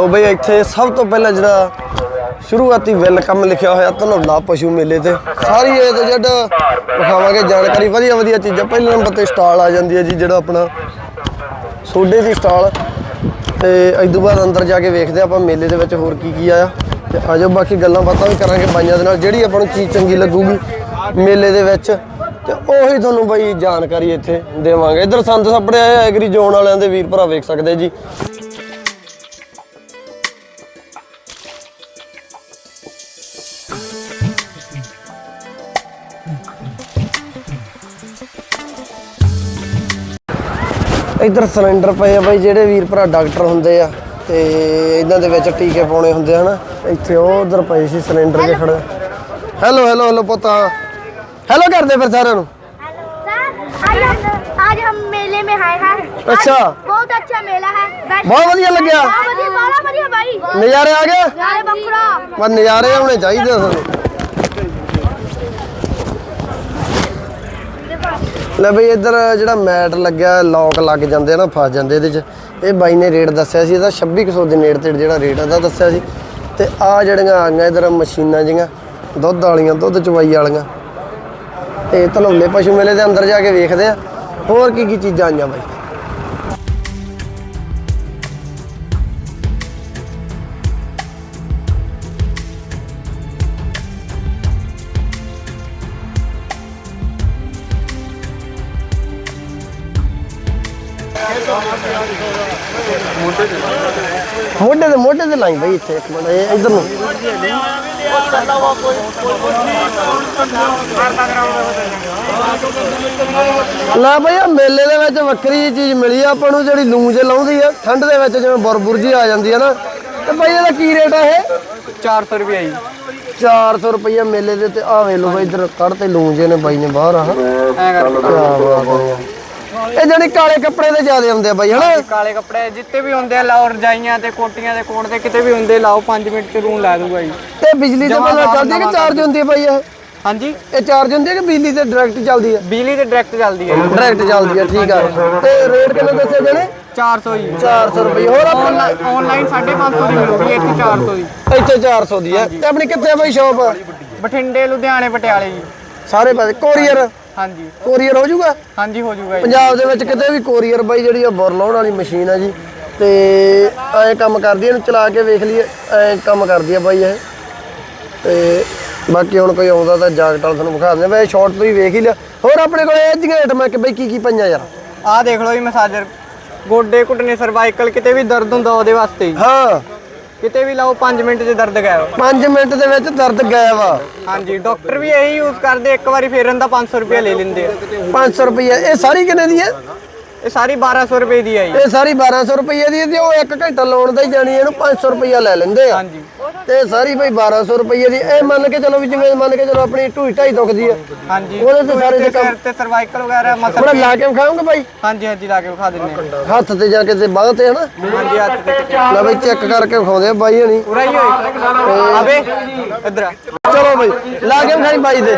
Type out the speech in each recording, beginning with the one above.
ਲੋ ਬਈ ਇੱਥੇ ਸਭ ਤੋਂ ਪਹਿਲਾਂ ਜਿਹੜਾ ਸ਼ੁਰੂਆਤੀ ਵੈਲਕਮ ਲਿਖਿਆ ਹੋਇਆ ਧਨੌਲਾ ਪਸ਼ੂ ਮੇਲੇ ਤੇ। ਸਾਰੀ ਇਹ ਤੋਂ ਜੱਡ ਵਿਖਾਵਾਂਗੇ, ਜਾਣਕਾਰੀ ਵਧੀਆ ਵਧੀਆ ਚੀਜ਼ਾਂ। ਪਹਿਲੇ ਨੰਬਰ ਤੇ ਸਟਾਲ ਆ ਜਾਂਦੀ ਹੈ ਜੀ, ਜਿਹੜਾ ਆਪਣਾ ਸੋਡੇ ਦੀ ਸਟਾਲ। ਤੇ ਇਸ ਤੋਂ ਬਾਅਦ ਅੰਦਰ ਜਾ ਕੇ ਵੇਖਦੇ ਹਾਂ ਆਪਾਂ ਮੇਲੇ ਦੇ ਵਿੱਚ ਹੋਰ ਕੀ ਕੀ ਆਇਆ। ਤੇ ਆਜੋ ਬਾਕੀ ਗੱਲਾਂ ਬਾਤਾਂ ਵੀ ਕਰਾਂਗੇ ਬਾਈਆਂ ਦੇ ਨਾਲ, ਜਿਹੜੀ ਆਪਾਂ ਨੂੰ ਚੀਜ਼ ਚੰਗੀ ਲੱਗੂਗੀ ਮੇਲੇ ਦੇ ਵਿੱਚ। ਤੇ ਉਹੀ ਤੁਹਾਨੂੰ ਬਾਈ ਜਾਣਕਾਰੀ ਇੱਥੇ ਦੇਵਾਂਗੇ। ਇਧਰ ਸੰਤ ਸਾਪੜੇ ਆਏ ਐਗਰੀ ਜ਼ੋਨ ਵਾਲਿਆਂ ਦੇ, ਵੀਰ ਭਰਾ ਵੇਖ ਸਕਦੇ ਜੀ। ਇੱਧਰ ਸਿਲੰਡਰ ਪਏ ਆ ਬਾਈ ਜਿਹੜੇ ਵੀਰ ਭਰਾ ਡਾਕਟਰ ਹੁੰਦੇ ਆ ਤੇ ਇਹਨਾਂ ਦੇ ਵਿੱਚ ਟੀਕੇ ਪਾਉਣੇ ਹੁੰਦੇ ਆ ਹਨਾ ਇੱਥੇ ਉਹ ਉਧਰ ਪਏ ਸੀ ਸਿਲੰਡਰ ਦੇ ਖੜੇ ਹੈਲੋ ਹੈਲੋ ਹੈਲੋ ਪੁੱਤਾ ਹੈਲੋ ਕਰਦੇ ਫਿਰ ਸਾਰਿਆਂ ਨੂੰ सर आज हम आज हम मेले में आए हैं आज अच्छा। बहुत अच्छा मेला है बैठ- ਬਹੁਤ ਵਧੀਆ ਲੱਗਿਆ बहुत बढ़िया बहुत बढ़िया भाई ਨਜ਼ਾਰੇ ਆ ਗਏ यार बकरा ਪਰ ਲੈ ਬਈ ਇੱਧਰ ਜਿਹੜਾ ਮੈਟ ਲੱਗਿਆ ਲੌਕ ਲੱਗ ਜਾਂਦੇ ਆ ਨਾ, ਫਸ ਜਾਂਦੇ ਇਹਦੇ 'ਚ। ਇਹ ਬਾਈ ਨੇ ਰੇਟ ਦੱਸਿਆ ਸੀ, ਇਹਦਾ 2600 ਦੇ ਨੇੜੇ ਤੇੜ ਜਿਹੜਾ ਰੇਟ ਇਹਦਾ ਦੱਸਿਆ ਸੀ। ਤੇ ਆ ਜਿਹੜੀਆਂ ਆ ਗਈਆਂ ਇਧਰ ਮਸ਼ੀਨਾਂ ਜੀਆਂ, ਦੁੱਧ ਵਾਲੀਆਂ, ਦੁੱਧ ਚਵਾਈ ਵਾਲੀਆਂ। ਤੇ ਧਨੌਲੇ ਪਸ਼ੂ ਮੇਲੇ ਦੇ ਅੰਦਰ ਜਾ ਕੇ ਵੇਖਦੇ ਆ। ਹੋਰ ਕੀ ਕੀ ਚੀਜ਼ਾਂ ਆਈਆਂ ਬਾਈ? ਮੋਢੇ ਤੇ ਲਾਈ ਬਈ ਇੱਥੇ ਇੱਕ ਮਿੰਟ ਇਹ ਇਧਰ ਨੂੰ। ਲੈ ਬਈ ਆ ਮੇਲੇ ਦੇ ਵਿੱਚ ਵੱਖਰੀ ਜਿਹੀ ਚੀਜ਼ ਮਿਲੀ ਆ ਆਪਾਂ ਨੂੰ ਜਿਹੜੀ ਲੂੰ ਜੇ ਲਾਉਂਦੀ ਆ ਠੰਡ ਦੇ ਵਿੱਚ ਜਿਵੇਂ ਬੁਰਬੁਰ ਜੀ ਆ ਜਾਂਦੀ ਆ ਨਾ। ਤੇ ਬਈ ਇਹਦਾ ਕੀ ਰੇਟ ਆ ਇਹ? 400 ਰੁਪਏ ਜੀ। 400 ਰੁਪਈਆ ਮੇਲੇ ਦੇ ਤੇ ਆ ਵੇ ਲੋ ਬਈ ਇਧਰ ਕੱਢ ਤੇ ਲੂੰ ਜੇ ਨੇ ਬਾਈ ਨੇ ਬਾਹਰ ਆ ਐ ਕਰ। ਹੈ। ਇਹ ਜਾਨੀ ਕਾਲੇ ਕੱਪੜੇ ਤੇ ਜ਼ਿਆਦੇ ਹੁੰਦੇ ਆ ਬਾਈ ਹਨਾ? ਕਾਲੇ ਕੱਪੜੇ ਜਿੱਤੇ ਵੀ ਹੁੰਦੇ ਆ ਲਾਓ ਰਜਾਈਆਂ ਤੇ ਕੋਟੀਆਂ ਦੇ ਕੋਣ ਤੇ ਕਿਤੇ ਵੀ ਹੁੰਦੇ ਲਾਓ 5 ਮਿੰਟ ਚ ਰੂਮ ਲਾ ਦੂੰਗਾ ਜੀ। ਤੇ ਬਿਜਲੀ ਤੇ ਪਹਿਲਾਂ ਚੱਲਦੀ ਹੈ ਕਿ ਚਾਰਜ ਹੁੰਦੀ ਹੈ ਬਾਈ ਇਹ? ਹਾਂਜੀ? ਇਹ ਚਾਰਜ ਹੁੰਦੀ ਹੈ ਕਿ ਬਿਜਲੀ ਤੇ ਡਾਇਰੈਕਟ ਚੱਲਦੀ ਹੈ? ਬਿਜਲੀ ਤੇ ਡਾਇਰੈਕਟ ਚੱਲਦੀ ਹੈ ਡਾਇਰੈਕਟ ਚੱਲਦੀ ਹੈ ਠੀਕ ਆ। ਤੇ ਰੇਟ ਕਿੰਨੇ ਦੱਸੇ ਜਣੇ? 400 ਜੀ। 400 ਰੁਪਏ। ਹੋਰ ਆਪਣਾ ਆਨਲਾਈਨ 550 ਦੀ ਮਿਲੂਗੀ ਇੱਥੇ 400 ਦੀ। ਇੱਥੇ 400 ਦੀ ਹੈ। ਤੇ ਆਪਣੀ ਕਿੱਥੇ ਆ ਬਾਈ ਸ਼ਾਪ ਬਠਿੰਡੇ ਲੁਧਿਆਣੇ ਪਟਿਆਲੇ ਜੀ। ਸਾਰੇ ਪਾਸੇ। ਕੋਰੀਅਰ? ਹਾਂਜੀ। ਕੋਰੀਅਰ ਹੋ ਜਾਊਗਾ? ਹਾਂਜੀ ਹੋ ਜਾਊਗਾ ਜੀ। ਪੰਜਾਬ ਦੇ ਵਿੱਚ ਕਿਤੇ ਵੀ ਕੋਰੀਅਰ ਬਾਈ ਜਿਹੜੀ ਆ ਬੁਰ ਲਾਉਣ ਵਾਲੀ ਮਸ਼ੀਨ ਆ ਜੀ। ਤੇ ਐਂ ਕੰਮ ਕਰਦੀ ਇਹਨੂੰ ਚਲਾ ਕੇ ਵੇਖ ਲਈਏ ਐਂ ਕੰਮ ਕਰਦੀ ਆ ਬਾਈ ਇਹ। ਤੇ ਬਾਕੀ ਹੁਣ ਕੋਈ ਆਉਂਦਾ ਤਾਂ ਜਾਕਟ ਵਾਲਾ ਤੁਹਾਨੂੰ ਵਿਖਾ ਦਿੰਦੇ ਵੈਸੇ ਸ਼ਾਰਟ ਤੋਂ ਹੀ ਵੇਖ ਹੀ ਲਿਆ। ਹੋਰ ਆਪਣੇ ਕੋਲ ਇਹ ਜਿਹੀਆਂ ਆਈਟਮਾਂ ਕਿ ਬਈ ਕੀ ਕੀ ਪਈਆਂ ਯਾਰ? ਆਹ ਦੇਖ ਲਓ ਜੀ ਮਸਾਜਰ। ਗੋਡੇ ਘੁੱਟਨੇ ਸਰਵਾਈਕਲ ਕਿਤੇ ਵੀ ਦਰਦ ਹੁੰਦਾ ਉਹਦੇ ਵਾਸਤੇ ਜੀ। ਹਾਂ। ਕਿਤੇ ਵੀ ਲਾਓ 5 ਮਿੰਟ 'ਚ ਦਰਦ ਗਾਇਬ। 5 ਮਿੰਟ ਦੇ ਵਿੱਚ ਦਰਦ ਗਾਇਬ ਆ। ਹਾਂਜੀ ਡਾਕਟਰ ਵੀ ਇਹੀ ਯੂਜ਼ ਕਰਦੇ ਇੱਕ ਵਾਰੀ ਫੇਰਨ ਦਾ 500 ਰੁਪਏ ਲੈ ਲੈਂਦੇ ਆ। 500 ਰੁਪਏ ਇਹ ਸਾਰੀ ਕਿੰਨੇ ਦੀ ਹੈ? ਇਹ ਸਾਰੀ 1200 ਰੁਪਏ ਦੀ ਆ ਜੀ ਇਹ ਸਾਰੀ 1200 ਰੁਪਏ ਦੀ ਹੈ ਤੇ ਉਹ 1 ਘੰਟਾ ਲਾਉਣ ਦਾ ਹੀ ਜਾਣੀ ਇਹਨੂੰ 500 ਰੁਪਏ ਲੈ ਲੈਂਦੇ ਆ। ਹਾਂਜੀ। ਤੇ ਸਾਰੀ ਬਈ 1200 ਰੁਪਏ ਦੀ ਇਹ ਮੰਨ ਕੇ ਚਲੋ ਵੀ ਜਿਵੇਂ ਮੰਨ ਕੇ ਚਲੋ ਆਪਣੀ ਢੂਈ ਢਾਈ ਦੁਖਦੀ ਹੈ ਹਾਂਜੀ। ਉਹਦੇ ਤੇ ਸਾਰੇ ਤੇ ਦੇ ਕੰਮ ਸਿਰ ਤੇ ਸਰਵਾਈਕਲ ਵਗੈਰਾ ਥੋੜਾ ਮਸਲ ਲਾ ਕੇ ਵਿਖਾਉਂਗੇ ਬਾਈ? ਹਾਂਜੀ ਹਾਂਜੀ ਲਾ ਕੇ ਵਿਖਾ ਦਿੰਨੇ ਆ ਹੱਥ ਤੇ ਜਾ ਕੇ ਤੇ ਬਾਹ ਤੇ ਹਨਾ? ਹਾਂਜੀ ਹੱਥ ਤੇ ਲੈ ਬਈ ਚੈੱਕ ਕਰਕੇ ਵਿਖਾਉਂਦੇ ਆ ਬਾਈ ਹਣੀ। ਪੂਰਾ ਹੀ ਹੋਈ? ਆਵੇ। ਇੱਧਰ। ਚਲੋ ਬਈ ਲਾ ਕੇ ਵਿਖਾਈ ਬਾਈ ਦੇ।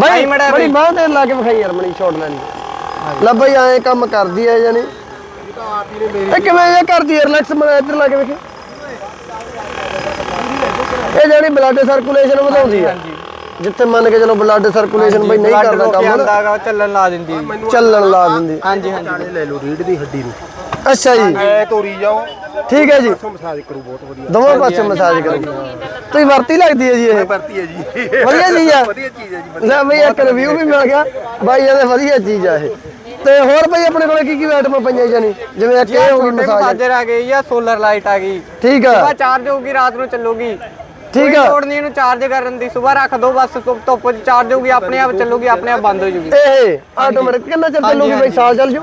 ਬਾਈ ਆਈ ਬੜੀ ਬਾਹ ਤੇ ਲਾ ਕੇ ਵਿਖਾਈ ਯਾਰ ਮਣੀ ਸ਼ਾਟ ਲੈਣੀ ਲੈ ਬਈ ਐਂ ਕੰਮ ਕਰਦੀ ਐ ਜਾਨੀ ਇਹ ਕਿਵੇਂ ਇਹ ਕਰਦੀ ਐ? ਰਿਲੈਕਸ ਮਣਾ ਇੱਧਰ ਲਾ ਕੇ ਵੇਖੀ। ਇਹ ਜਿਹੜੀ ਬਲੱਡ ਸਰਕੂਲੇਸ਼ਨ ਵਧਾਉਂਦੀ ਐ। ਜਿੱਥੇ ਮੰਨ ਕੇ ਚਲੋ ਬਲੱਡ ਸਰਕੂਲੇਸ਼ਨ ਬਈ ਨਹੀਂ ਕਰਦਾ ਕੰਮ। ਨਾ ਚੱਲਣ ਲਾ ਦਿੰਦੀ। ਚੱਲਣ ਲਾ ਦਿੰਦੀ ਹਾਂਜੀ ਹਾਂਜੀ। ਲੈ ਲਓ ਰੀੜ ਦੀ ਹੱਡੀ ਨੂੰ। ਅੱਛਾ ਜੀ। ਐ ਤੋਰੀ ਜਾਓ। ਠੀਕ ਹੈ ਜੀ। ਮਸਾਜ ਕਰੂ ਬਹੁਤ ਵਧੀਆ। ਦੋਵਾਂ ਪਾਸੇ ਮਸਾਜ ਕਰੋ। ਤੁਸੀਂ ਵਰਤੀ ਲੱਗਦੀ ਹੈ ਜੀ ਇਹ? ਵਰਤੀ ਹੈ ਜੀ। ਵਧੀਆ ਚੀਜ਼ ਆ ਵਧੀਆ ਚੀਜ਼ ਹੈ ਜੀ ਲੈ ਬਈ ਇੱਕ ਰਿਵਿਊ ਵੀ ਮਿਲ ਗਿਆ। ਬਾਈ ਇਹਦੇ ਵਧੀਆ ਚੀਜ਼ ਆ ਇਹ। ਤੇ ਹੋਰ ਬਈ ਆਪਣੇ ਕੋਲੇ ਕੀ ਕੀ ਆਈਟਮਾਂ ਪਈਆਂ ਜਾਨੀ ਜਿਵੇਂ ਇੱਕ ਇਹ ਹੋ ਗਈ ਮਸਾਜ। ਮਸਾਜਰ ਆ ਗਈ ਜਾਂ ਸੋਲਰ ਲਾਈਟ ਆ ਗਈ। ਠੀਕ ਆ। ਸੁਬਾ ਚਾਰਜ ਹੋਊਗੀ ਰਾਤ ਨੂੰ ਚੱਲੂਗੀ। ਠੀਕ ਆ। ਲੋੜ ਨਹੀਂ ਇਹਨੂੰ ਚਾਰਜ ਕਰਨ ਦੀ। ਸਵੇਰ ਰੱਖ ਦੋ ਬਸ ਧੁੱਪ ਧੁੱਪ 'ਚ ਚਾਰਜ ਹੋਊਗੀ ਆਪਣੇ ਆਪ ਚੱਲੂਗੀ ਆਪਣੇ ਆਪ ਬੰਦ ਹੋ ਜੂਗੀ। ਇਹ ਆਟੋਮੈਟਿਕ ਕਿੰਨਾ ਚਿਰ ਚੱਲੂਗੀ ਬਈ ਸਾਲ ਚੱਲ ਜੂ?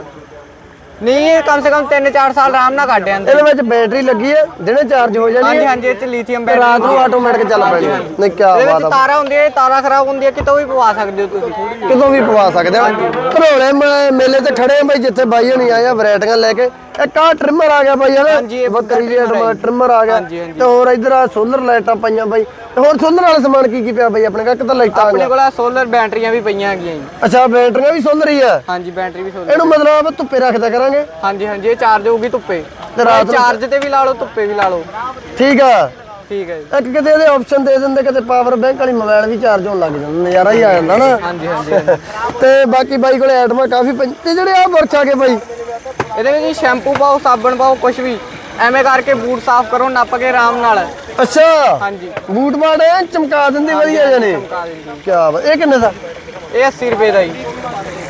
ਨਹੀਂ ਇਹ ਕਮ ਸੇ ਕਮ 3-4 ਸਾਲ ਆਰਾਮ ਨਾਲ ਕੱਢ ਜਾਂਦੇ ਇਹਦੇ ਵਿੱਚ ਬੈਟਰੀ ਲੱਗੀ ਹੈ ਦਿਨੇ ਚਾਰਜ ਹੋ ਜਾਣੀ ਹਾਂਜੀ ਹੈ ਹਾਂਜੀ ਇਹ ਚ ਲਿਥੀਅਮ ਬੈਟਰੀ ਰਾਤ ਨੂੰ ਆਟੋਮੈਟਿਕ ਚੱਲ ਪੈਣੀ। ਹੈ। ਨਹੀਂ ਕੀ ਇਹਦੇ ਬਾਤ ਵਿੱਚ ਆ। ਤਾਰਾਂ ਹੁੰਦੀਆਂ ਇਹ ਤਾਰਾਂ ਖਰਾਬ ਹੁੰਦੀਆਂ ਕਿਤੋਂ ਵੀ ਪਵਾ ਸਕਦੇ ਹੋ ਤੁਸੀਂ। ਕਿਦੋਂ ਵੀ ਪਵਾ ਸਕਦੇ ਆ ਘਰੋਲੇ ਮੇਲੇ ਤੇ ਖੜੇ ਆ ਬਾਈ ਜਿੱਥੇ ਬਾਈ ਹਣੀ ਆਇਆ ਵੈਰਾਈਟੀਆਂ ਲੈ ਕੇ। ਇੱਕ ਆਹ ਟ੍ਰਿਮਰ ਆ ਗਿਆ ਬਾਈ ਹਨਾ ਬੱਕਰੀ ਦੀ। ਟ੍ਰਿਮਰ ਆ ਗਿਆ। ਤੇ ਹੋਰ ਇਧਰ ਆ ਸੋਲਰ ਲਾਈਟਾਂ ਪਈਆਂ ਬਾਈ। ਤੇ ਹੋਰ ਸੋਲਰ ਵਾਲਾ ਸਮਾਨ ਕੀ ਕੀ ਪਿਆ ਬਾਈ ਆਪਣੇ ਕੋਲ? ਕਿਤੇ ਲਾਈਟਾਂ ਆ ਆਪਣੇ ਕੋਲ ਸੋਲਰ ਬੈਟਰੀਆਂ ਵੀ ਪਈਆਂ ਹੈਗੀਆਂ ਜੀ। ਅੱਛਾ ਬੈਟਰੀਆਂ ਵੀ ਸੋਲਰ ਹੀ ਆ? ਹਾਂਜੀ ਬੈਟਰੀ ਵੀ ਸੋਲਰ ਇਹਨੂੰ ਮਤਲਬ ਧੁੱਪੇ ਰੱਖਦਾ ਕਰਾਂਗੇ? ਹਾਂਜੀ ਹਾਂਜੀ ਇਹ ਚਾਰਜ ਹੋਊਗੀ ਧੁੱਪੇ। ਤੇ ਰਾਤ ਨੂੰ- ਚਾਰਜ ਤੇ ਵੀ ਲਾ ਲਓ ਧੁੱਪੇ ਵੀ ਲਾ ਲਓ। ਠੀਕ ਆ। ਠੀਕ ਹੈ ਜੀ। ਇੱਕ ਕਿਤੇ ਇਹਦੇ ਆਪਸ਼ਨ ਦੇ ਦਿੰਦੇ ਕਿਤੇ ਪਾਵਰ ਬੈਂਕ ਵਾਲੀ ਮੋਬਾਈਲ ਵੀ ਚਾਰਜ ਹੋਣ ਲੱਗ ਜਾਂਦਾ ਨਜ਼ਾਰਾ ਹੀ ਆ ਜਾਂਦਾ ਨਾ। ਹਾਂਜੀ ਹਾਂਜੀ। ਤੇ ਬਾਕੀ ਬਾਈ ਕੋਲੇ ਆਈਟਮਾਂ ਕਾਫੀ ਤੇ ਜਿਹੜੇ ਆ ਆ ਗਏ ਬਾਈ ਇਹਦੇ ਵਿੱਚ ਸ਼ੈਂਪੂ ਪਾਓ ਸਾਬਣ ਪਾਓ ਕੁਝ ਵੀ। ਐਵੇਂ ਕਰਕੇ ਬੂਟ ਸਾਫ਼ ਕਰੋ ਨੱਪ ਕੇ ਆਰਾਮ ਨਾਲ। ਅੱਛਾ। ਹਾਂਜੀ। ਬੂਟ ਬਾੜ ਐਨ ਚਮਕਾ ਦਿੰਦੀ ਵਧੀਆ ਜਾਨੇ ਚਮਕਾ ਦਿੰਦੀ। ਕੀ ਬਾਤ ਇਹ ਕਿੰਨੇ ਦਾ? ਇਹ 80 ਰੁਪਏ ਦਾ ਜੀ।